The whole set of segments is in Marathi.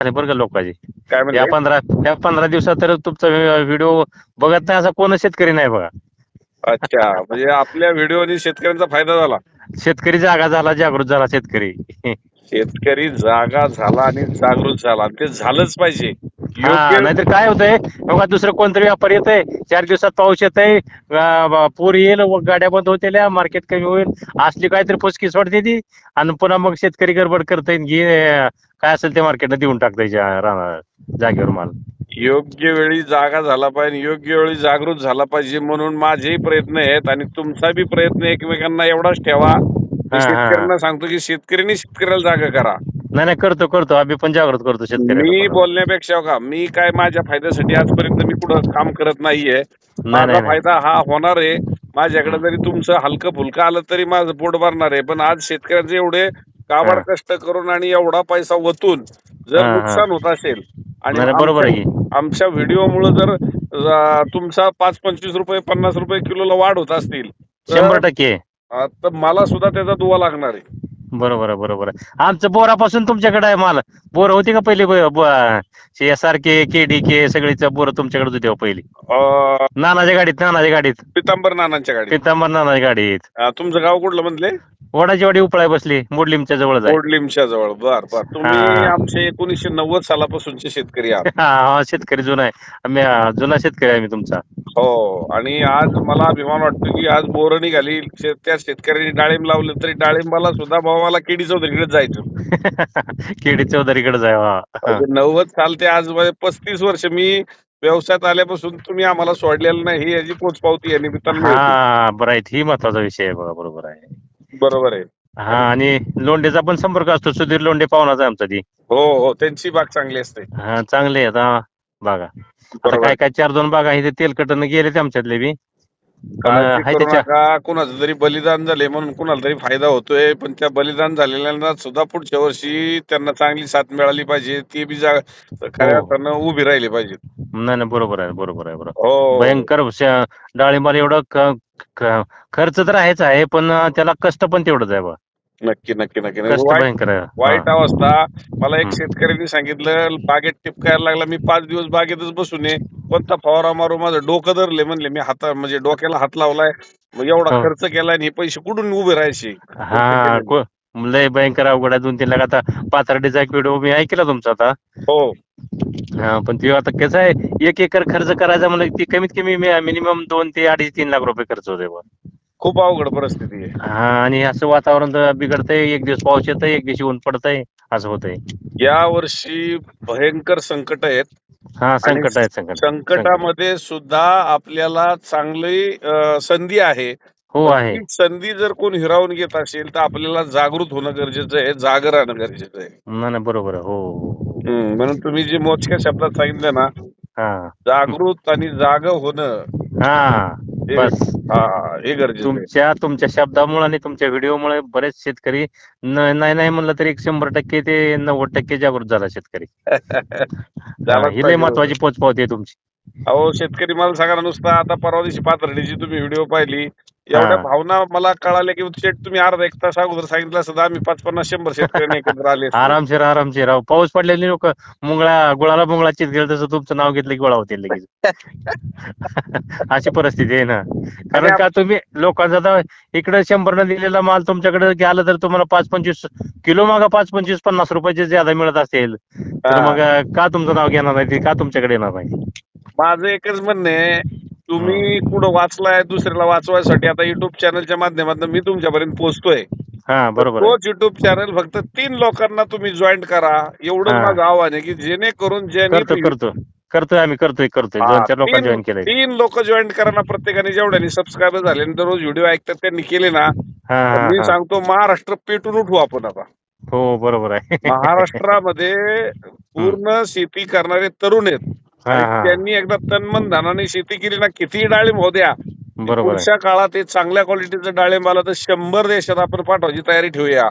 झाले बरं का लोकांचे. काय या म्हणजे पंधरा या पंधरा दिवसात तर तुमचा व्हिडिओ बघत नाही असा कोण शेतकरी नाही बघा. अच्छा म्हणजे आपल्या व्हिडिओनी शेतकऱ्यांचा फायदा झाला. शेतकरी जागा झाला जागृत झाला शेतकरी. शेतकरी जागा झाला आणि जागृत झाला. आणि ते झालंच पाहिजे. हा योग्य नाहीतर काय होतंय? बघा दुसरं कोणतरी व्यापारी येतंय चार दिवसात पाऊस येतंय अं, ब- पूर येईल व गाड्या बंद होतील मार्केट कमी होईल असली काहीतरी फुसकी सोडते ती आणि पुन्हा मग शेतकरी गडबड करताय घे अं, काय असेल ते मार्केटला देऊन टाकताय ज्या रानावर जागेवर माल. योग्य वेळी जागा झाला पाहिजे योग्य वेळी जागृत झाला पाहिजे म्हणून माझेही प्रयत्न आहेत आणि तुमचा बी प्रयत्न एकमेकांना एवढाच ठेवा. हा, हा. शेतकऱ्यांना सांगतो की शेतकऱ्यांनी शेतकऱ्याला जागा करा. नाही नाही करतो करतो. आम्ही पण जागृत करतो मी शेतकरी बोलण्यापेक्षा का मी काय माझ्या फायद्यासाठी आजपर्यंत मी कुठं काम करत नाहीये. नाही माझा नाही फायदा हा होणार आहे. माझ्याकडे जरी तुमचं हलकं फुलकं आलं तरी माझं पोट भरणार आहे. पण आज शेतकऱ्यांचे एवढे काबाड. कष्ट करून आणि एवढा पैसा वतून जर. नुकसान होत असेल आणि बरोबर आहे आमच्या- व्हिडिओमुळे जर तुमचा पाच पंचवीस रुपये पन्नास रुपये किलोला वाढ होत असतील शंभर टक्के तर मला सुद्धा त्याचा दुवा लागणार आहे बरोबर आहे बरोबर आहे. आमचं बोरापासून तुमच्याकडे आहे माल. बोर होती का पहिले S R K K D K सगळीच बोर तुमच्याकडे होती हो पहिली? अं, नानाच्या गाडीत नानाच्या गाडीत. पितांबर नानांच्या गाडी पितांबर नानाच्या गाडीत. तुमचं गाव कुठलं म्हणले वडाची वाडी उपळाय बसली मोडलिमच्या जवळच आहे कोडलिमच्या जवळ. बर बर. तुम्ही हा. आमचे एकोणीसशे नव्वद सालापासूनचे शेतकरी आहात. हा हा शेतकरी जुना आहे. आम्ही हा, जुना शेतकरी आहे मी तुमचा. हो आणि आज मला अभिमान वाटतो की आज बोरं निघाली. शे- त्या शेतकऱ्यांनी डाळिंब लावलं तरी डाळिंबाला सुद्धा भावाला केडी चौधरीकडे जायचं. केडी चौधरीकडे आहे. म्हणजे नव्वद साल ते आज पस्तीस वर्ष मी व्यवसायात आल्यापासून तुम्ही आम्हाला सोडलेलं नाही ही याची पोचपावती या निमित्तानं. हा बरं ही महत्त्वाचा विषय आहे बघा बरोबर आहे. बरोबर आहे. हा आणि लोंढेचा पण संपर्क असतो. सुधीर लोंढे पाहुणाचा आहे आमचा ती. हो हो त्यांची बाग चांगली असते. हा चांगले हा बागा आता बरोबर. काय काय चार दोन बागा आहे ते तेलकटन गेले ते आमच्यातले बी. काळजी हाय करू त्याच्या. नका कुणाचं तरी बलिदान झाले म्हणून कुणाला तरी फायदा होतोय पण त्या बलिदान झालेल्यांना सुद्धा पुढच्या वर्षी त्यांना चांगली साथ मिळाली पाहिजे ती बी जा खऱ्या हो. अर्थानं उभी राहिली पाहिजे नाही नाही बरोबर आहे बरोबर आहे बरोबर. हो. भयंकर श- डाळिंबाला एवढं क- क- खर्च तर आहेच आहे पण त्याला कष्ट पण तेवढंच आहे बा. नक्की नक्की नक्की. कष्ट वाईट भयंकर आहे. वाईट हा. अवस्था. मला एक. शेतकऱ्यांनी सांगितलं बागेत टिपकायला लागला मी पाच दिवस बागेतच बसून आहे. कोणता फवारा मारू माझं डोकं धरले म्हणले मी हाता म्हणजे डोक्याला हात लावलाय. मग एवढा हो. खर्च केलाय आणि हे पैसे कुठून उभे राहायचे? हा को- लय भयंकर अवघड आहे दोन तीन लाख. आता पाथर्डीचा एक व्हिडिओ मी ऐकला तुमचा आता. हो. हा पण ते आता कसं आहे एक एकर खर्च करायचा म्हणजे ती कमीत कमी मिनिमम दोन ते अडीच तीन लाख रुपये खर्च होते बा खूप अवघड परिस्थिती आहे. हा आणि असं वातावरण तर बिघडतंय एक दिवस पाऊस येतंय एक दिवशी ऊन पडतंय असं होतंय. या वर्षी भयंकर संकट आहेत. हा संकट आहे संकट संकटामध्ये सुद्धा आपल्याला चांगली अं, संधी आहे. हो आहे. ती संधी जर कोण हिरावून घेत असेल तर आपल्याला जागृत होणं गरजेचं आहे जाग राहणं गरजेचं आहे. नाही नाही, बरोबर आहे. हो हो, हो. हम्म, म्हणून तुम्ही जे मोजक्या शब्दात सांगितलं ना हा. जागृत आणि जाग होणं. हे- बस. हा हे गरजेचं आहे. तुमच्या तुमच्या शब्दामुळे आणि तुमच्या व्हिडिओमुळे बरेच शेतकरी न- नाही नाही म्हणलं तरी एक शंभर टक्के ते नव्वद टक्के जागृत झाला शेतकरी. हा, झालाच ही लय पाहिजे. महत्वाची पोचपावती आहे तुमची. अहो शेतकरी मला सांगा ना नुसतं आता परवा दिवशी पाथर्डीची तुम्ही व्हिडिओ पाहिली. एवढ्या. भावना मला कळाल्या की शेट तुम्ही अर्धा एक तास अगोदर सांगितलं तर आम्ही पाच पन्नास शंभर शेतकऱ्यांनी एकत्र आले असते. आरामशीर आरामशीर पाऊस पडलेली लोक मुंगळा गुळाला मुंगळा चित गेलं तसं तुमचं नाव घेतलं की गोळा होतील लगेच अशी परिस्थिती आहे ना कारण का तुम्ही लोकांचा आता इकडे शंभर न दिलेला माल तुमच्याकडे गेला तर तुम्हाला पाच पंचवीस किलो मागा पाच पंचवीस पन्नास रुपयाचे ज्यादा मिळत असेल तर हा. मग का तुमचं नाव घेणार नाही ते का तुमच्याकडे येणार नाही माझं एकच म्हणणं आहे तुम्ही कुठं वाचलाय दुसऱ्याला वाचवायसाठी आता युट्यूब चॅनलच्या माध्यमातून मी तुमच्यापर्यंत पोहोचतोय. हा बरोबर तोच युट्यूब चॅनल फक्त तीन लोकांना तुम्ही जॉईन करा. एवढं. माझं आव्हान आहे की जेणेकरून ज्यांनी करतो करतो करतोय. आम्ही करतोय करतोय. दोन चार लोक तीन- जॉईन केलंय. तीन लोक जॉईन करा ना प्रत्येकाने जेवढ्यानी सबस्क्राईबर झाले आणि दररोज व्हिडिओ ऐकतात त्यांनी केले ना मी. सांगतो महाराष्ट्र पेटून उठू आपण आता. हो बरोबर आहे. महाराष्ट्रामध्ये पूर्ण शेती करणारे तरुण आहेत. त्यांनी एकदा तन्मन धनाने शेती केली ना किती डाळिंब होऊ द्या बरोबर पुढच्या काळात हे चांगल्या क्वालिटीचं डाळिंब आलं तर शंभर देशात आपण पाठवायची तयारी ठेवूया.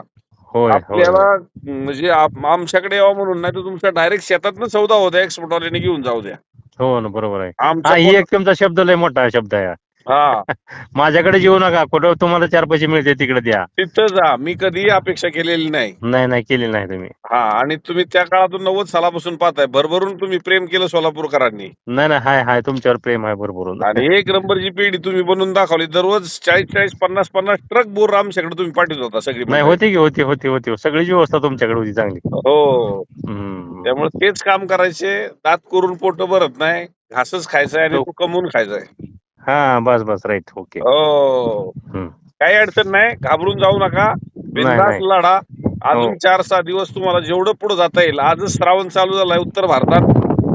आपल्याला म्हणजे आप- आमच्याकडे यावं म्हणून नाही तर तुमच्या डायरेक्ट शेतातनं सौदा होऊ द्या एक्सपोर्टवाल्याने घेऊन जाऊ द्या. हो ना बरोबर आहे. हा ही एक तुमचा शब्द लय मोठा शब्द आहे. हा. माझ्याकडे येऊ नका. कुठं तुम्हाला चार पैसे मिळते तिकडे द्या. तिथं जा. मी कधीही अपेक्षा केलेली नाही. नाही नाही केली नाही तुम्ही. हा आणि तुम्ही त्या काळातून नव्वद सालापासून पाहताय. भरभरून तुम्ही प्रेम केलं सोलापूरकरांनी. नाही नाही हाय हाय तुमच्यावर प्रेम आहे बरोबर आणि एक नंबरची पिढी तुम्ही बनवून दाखवली. दररोज चाळीस चाळीस पन्नास पन्नास ट्रक बोर आमच्याकडे तुम्ही पाठवत होता सगळी नाही. होती की होती होती होती. सगळीच व्यवस्था तुमच्याकडे होती चांगली. हो. हम्म. त्यामुळे तेच काम करायचे. दात करून पोट भरत नाही. घासच खायचंय आणि हो. तू कमवून खायचंय. हा बस बस राईट ओके हो. हम्म. काही अडचण नाही घाबरून जाऊ नका. नाही. लढा. अजून हो. चार सहा दिवस तुम्हाला जेवढं पुढे जाता येईल. आजच श्रावण चालू झालाय उत्तर भारतात.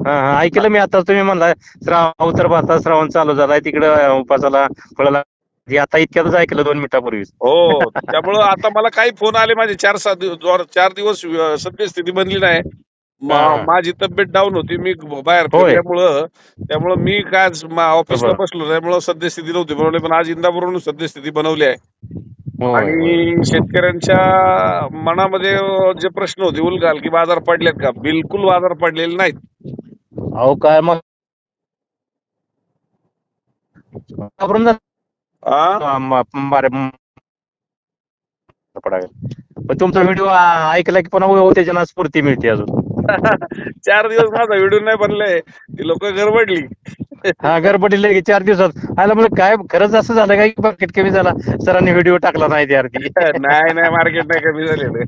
हा हा ऐकलं मी आता. तुम्ही म्हणला श्रावण उत्तर भारतात श्रावण चालू झालाय. तिकडे उपासाला फळाला हे आता इतक्यातच ऐकलं दोन मिनिटापूर्वी हो त्यामुळं आता मला काही फोन आले माझे. चार सहा दिवस चार दिवस अं, सद्यस्थिती बनली नाही. मा-. माझी तब्येत डाऊन होती मी बाहेर होय. फिरल्यामुळं त्यामुळं मी काय आज मा- ऑफिसला. बसलो त्यामुळं सद्यस्थिती नव्हती बनवली पण आज इंदापूरवरून सद्यस्थिती बनवली आहे होय, होय. आणि शेतकऱ्यांच्या मनामध्ये जे प्रश्न होते उलगाल की बाजार पडलेत का बिलकुल बाजार पडलेले नाहीत अहो काय मग घाबरून जा- आ? म- म- बारे- म- पडायला. पण तुमचा व्हिडिओ ऐकला की पुन्हा उत्तेजना स्फूर्ती मिळते अजून चार दिवस माझा व्हिडिओ नाही बनले ती लोक गडबडली हा गडबडीला की चार दिवसात. आला म्हणजे काय खरंच असं झालं काय की मार्केट कमी झाला? सरांनी व्हिडिओ टाकला नाही अर्थी नाही नाही मार्केट नाही कमी झालेलं.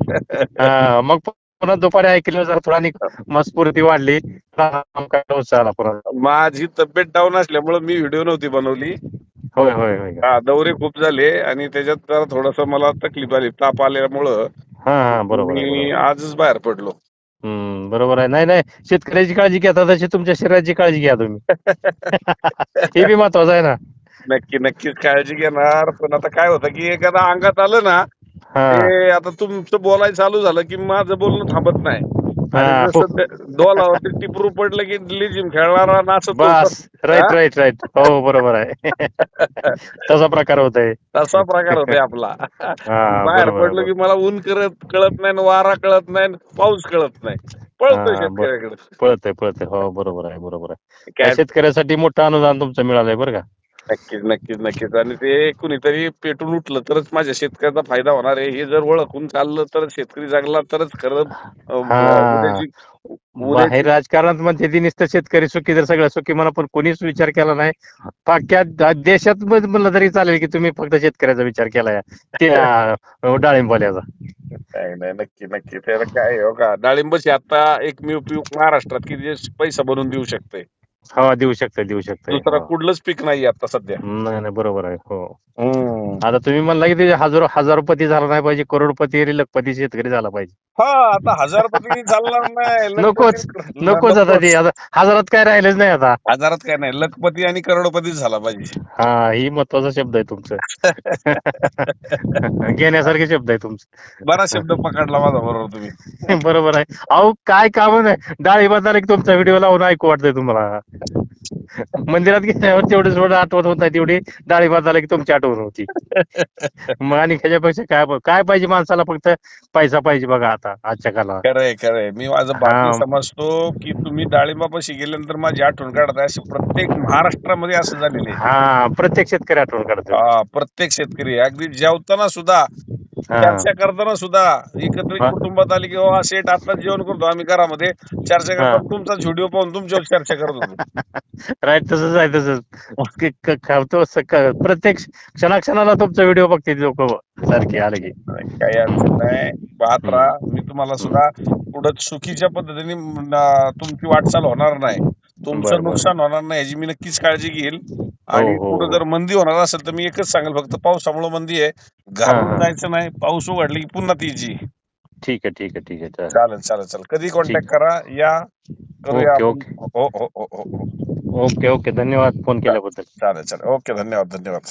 हा, मग पुन्हा दुपारी ऐकलं जरा थोडा आणि मग स्फूर्ती वाढली आला पुन्हा? माझी तब्येत डाऊन असल्यामुळे मी व्हिडिओ नव्हती बनवली. होय होय होय. हा, दौरे खूप झाले आणि त्याच्यात जरा थोडस मला तकलीफ आली. ताप आल्यामुळं मी बरोबर. आजच बाहेर पडलो. हम्म बरोबर आहे. नाही नाही शेतकऱ्याची काळजी घेता तशी तुमच्या शरीराची काळजी घ्या तुम्ही. हे बी महत्वाचं आहे ना. नक्की नक्कीच काळजी घेणार. पण आता काय होतं की एखादा अंगात आलं ना हा. ते आता तुमचं बोलायचं चालू झालं की माझं बोलणं थांबत नाही. हा, डोलावरती टिपरू पडलं की लिजिम खेळणारा नाचत बस. राईट हा? राईट राईट हो बरोबर आहे. तसा प्रकार होत आहे तसा प्रकार होतोय आपला. बाहेर पडलो की मला ऊन करत कळत नाही वारा कळत नाही पाऊस कळत नाही. पळतोय हा, शेतकऱ्याकडे. पळतंय पळतंय. हो बरोबर आहे बरोबर आहे. काय? शेतकऱ्यासाठी मोठं अनुदान तुमचं मिळालंय बरं का? नक्कीच नक्कीच नक्कीच. आणि ते कुणीतरी पेटून उठलं तरच माझ्या शेतकऱ्याचा फायदा होणार आहे. हे जर ओळखून चाललं तर शेतकरी जगला तरच खरं अं, हा. उद्याची उद्याची बाहेर राजकारणात म्हणते ती नुसतं शेतकरी सुखी तर सगळं सुखी म्हणा पण कोणीच विचार केला नाही. पाक्या द- देशात मध्ये म्हणलं तरी चालेल की तुम्ही फक्त शेतकऱ्याचा विचार केलाय. ते अं, डाळिंबवाल्याचा. नाही नाही नक्की नक्की. त्याला काय आहे, हो का? डाळिंबची आता एकमेव पीक महाराष्ट्रात की जे पैसा बनवून देऊ शकते हा देऊ शकता देऊ शकता. दुसरं कुठलंच पीक नाही आता सध्या. नाही नाही बरोबर आहे. हो. आता तुम्ही म्हणला की ते हजारो हजारोपती झाला नाही पाहिजे करोडपती आणि लखपती शेतकरी झाला पाहिजे. हा आता चालणार नाही. नकोच, लखपती- नकोच आता ते. आता हजारात काय राहिलेच नाही आता. हजारात काय नाही. लखपती आणि करोडपती झाला पाहिजे. हा ही महत्त्वाचा शब्द आहे तुमचं. घेण्यासारखे शब्द आहे तुमचं. बरा शब्द पकडला माझा बरोबर तुम्ही. बरोबर आहे. अहो काय काम नाही. डाळी बदला की तुमचा व्हिडिओ लावून ऐकू वाटतंय तुम्हाला. मंदिरात गेल्यावर तेवढे थोडं आठवत होत नाही तेवढी. डाळी बदला की तुमची आठवण होती. मग आणि ह्याच्यापेक्षा काय काय पाहिजे माणसाला फक्त पैसा पाहिजे बघा आता आजच्या काळात. खरंय खरंय. मी माझं. बातमी समजतो की तुम्ही डाळिंबापाशी गेल्यानंतर माझी आठवण काढताय असे प्रत्येक महाराष्ट्रामध्ये असं झालेलं आहे. हा प्रत्येक शेतकरी आठवण काढतो हा, प्रत्येक शेतकरी. अगदी जेवताना सुद्धा. चर्चा करताना सुद्धा एकत्रित. कुटुंबात आली की "हो, हा सेट आता जेवण करतो आम्ही घरामध्ये चर्चा. करतो तुमचा व्हिडिओ पाहून तुमच्यावर चर्चा करत होतो. राईट तसंच आहे तसंच. क- क- क- तो स- क- प्रत्येक क्षणाक्षणाला तुमचा व्हिडिओ बघते लोक सारखे आले की. काही अडचण नाही. पाहत राहा. मी तुम्हाला सुद्धा पुढे चुकीच्या पद्धतीने तुमची वाटचाल होणार नाही. तुमचं. नुकसान होणार नाही याची मी नक्कीच काळजी घेईल. आणि हो, हो. पुढे जर मंदी होणार असेल तर मी एकच सांगेल फक्त पावसामुळे मंदी आहे. हा, घाबरून हा. जायचं नाही पाऊस उघडली की पुन्हा तीची ठीक आहे ठीक आहे ठीक आहे. चालेल. चालेल चालेल कधी कॉन्टॅक्ट करा या. करूया. हो हो हो हो हो. Okay okay. धन्यवाद फोन केल्याबद्दल. चालेल चालेल. ओके धन्यवाद धन्यवाद.